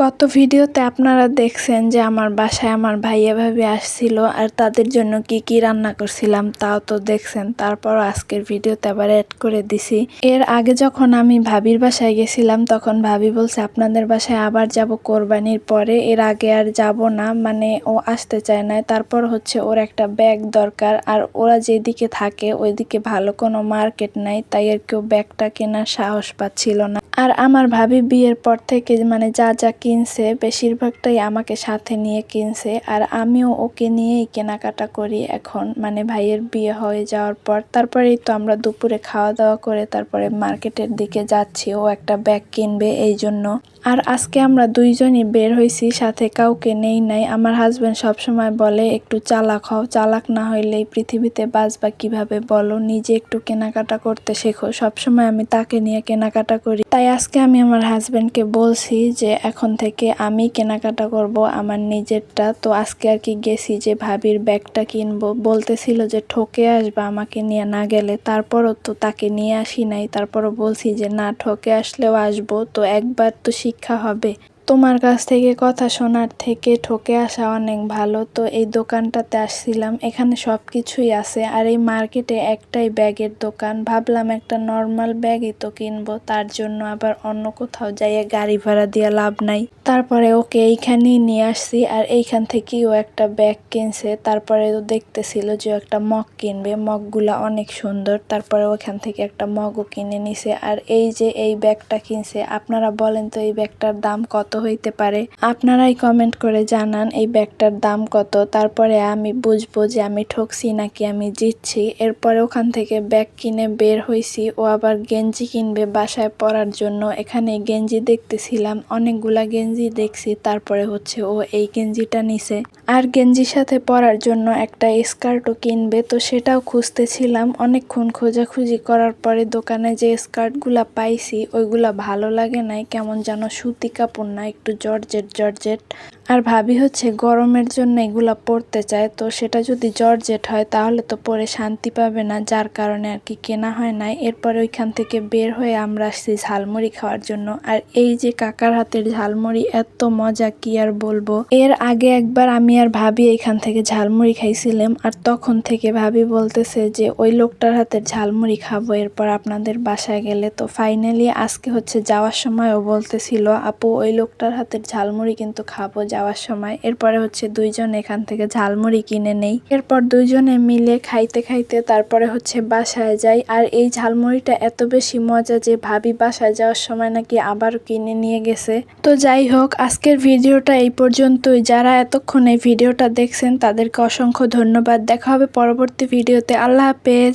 গত ভিডিওতে আপনারা দেখছেন যে আমার বাসায় আমার ভাইয়া ভাবি আসছিল আর তাদের জন্য কি কি রান্না করছিলাম তাও তো দেখছেন। তারপর আজকের ভিডিওতে আবার অ্যাড করে দিছি। এর আগে যখন আমি ভাবির বাসায় গেছিলাম, তখন ভাবি বলছে, আপনাদের বাসায় আবার যাব কোরবানির পরে। এর আগে আর যাব না। মানে ও আসতে চায় না তারপর হচ্ছে ওর একটা ব্যাগ দরকার আর ওরা যেদিকে থাকে, ওইদিকে ভালো কোনো মার্কেট নাই। তাই আর কেউ ব্যাগটা কেনার সাহস পাচ্ছিল না। আর আমার ভাবি বিয়ের পর থেকে মানে যা যা কিনছে বেশিরভাগটাই আমাকে সাথে নিয়ে কিনছে আর আমিও ওকে নিয়েই কেনাকাটা করি এখন। মানে ভাইয়ের বিয়ে হয়ে যাওয়ার পর তারপরেই তো আমরা দুপুরে খাওয়া দাওয়া করে তারপরে মার্কেটের দিকে যাচ্ছি, ও একটা ব্যাগ কিনবে এই জন্য। আর আজকে আমরা দুইজনই বের হয়েছি সাথে কাউকে নেই নাই। আমার হাজবেন্ড সবসময় বলে, একটু চালাক হও, চালাক না হইলে এই পৃথিবীতে বাঁচবা কীভাবে বলো? নিজে একটু কেনাকাটা করতে শেখো। সবসময় আমি তাকে নিয়ে কেনাকাটা করি। তাই আজকে আমি আমার হাজব্যান্ডকে বলছি যে এখন থেকে আমি কেনাকাটা করব আমার নিজেরটা। তো আজকে আর কি গেছি যে ভাবির ব্যাগটা কিনবো। বলতেছিল যে ঠকে আসবা আমাকে নিয়ে না গেলে। তারপরও তো তাকে নিয়ে আসি নাই। তারপরও বলছি যে না, ঠকে আসলেও আসব। তো একবার তো শিক্ষা হবে। তোমার কাছ থেকে কথা শোনার থেকে ঠকে আসা অনেক ভালো। তো এই দোকানটাতে আসছিলাম, এখানে সব কিছুই আছে। আর এই মার্কেটে একটাই ব্যাগের দোকান। ভাবলাম একটা নর্মাল ব্যাগই তো কিনবো, তার জন্য আবার অন্য কোথাও যাইয়ে গাড়ি ভাড়া দিয়ে লাভ নাই। তারপরে ওকে এইখানেই নিয়ে আসছি, আর এইখান থেকেই ও একটা ব্যাগ কিনছে। তারপরে ও দেখতেছিল যে একটা মগ কিনবে। মগগুলা অনেক সুন্দর। তারপরে ওখান থেকে একটা মগও কিনে নিছে। আর এই যে এই ব্যাগটা কিনছে, আপনারা বলেন তো এই ব্যাগটার দাম কত হইতে পারে। আপনারাই কমেন্ট করে জানান এই ব্যাগটার দাম কত, তারপরে আমি বুঝব যে আমি ঠকছি নাকি আমি জিতছি। এরপরে ওখান থেকে ব্যাগ কিনে বের হইছি, ও আবার গেঞ্জি কিনবে বাসায় পরার জন্য। এখানে গেঞ্জি দেখতেছিলাম, অনেকগুলা গেঞ্জি দেখছি, তারপরে হচ্ছে ও এই গেঞ্জিটা নিছে। আর গেঞ্জির সাথে পরার জন্য একটা স্কার্টও কিনবে, তো সেটাও খুঁজতেছিলাম। অনেকক্ষণ খোঁজাখুঁজি করার পরে দোকানে যে স্কার্টগুলা পাইছি, ওইগুলা ভালো লাগে নাই, কেমন যেন সুতি কাপড় না একটু জর্জেট জর্জেট আর ভাবি হচ্ছে গরমের জন্য এগুলা পরতে চায়, তো সেটা যদি জর্জেট হয় তাহলে তো পরে শান্তি পাবে না, যার কারণে আর কি কেনা হয় নাই। এরপরে ওইখান থেকে বের হয়ে আমরা আসছি ঝালমুড়ি খাওয়ার জন্য। আর এই যে কাকার হাতের ঝালমুড়ি, এত মজা কি আর বলব? এর আগে একবার আমি আর ভাবি এখান থেকে ঝালমুড়ি খাইছিলাম, আর তখন থেকে ভাবি বলতেছে যে, ওই লোকটার হাতের ঝালমুড়ি খাব, এরপর আপনাদের বাসায় গেলে। তো ফাইনালি আজকে হচ্ছে যাওয়ার সময় ও বলতেছিল, আপু, ওই লোকটার হাতের ঝালমুড়ি কিন্তু খাব যাওয়ার সময়। এরপরে হচ্ছে দুইজন এখান থেকে ঝালমুড়ি কিনে নেই। এরপর দুইজনে মিলে খাইতে খাইতে তারপরে হচ্ছে বাসায় যাই। আর এই ঝালমুড়িটা এত বেশি মজা যে ভাবি বাসায় যাওয়ার সময় নাকি আবার কিনে নিয়ে গেছে। তো যাই হোক, আজকের ভিডিওটা এই পর্যন্তই। যারা এতক্ষণ এই ভিডিওটা দেখছেন, তাদেরকে অসংখ্য ধন্যবাদ। দেখা হবে পরবর্তী ভিডিওতে। আল্লাহ হাফেজ।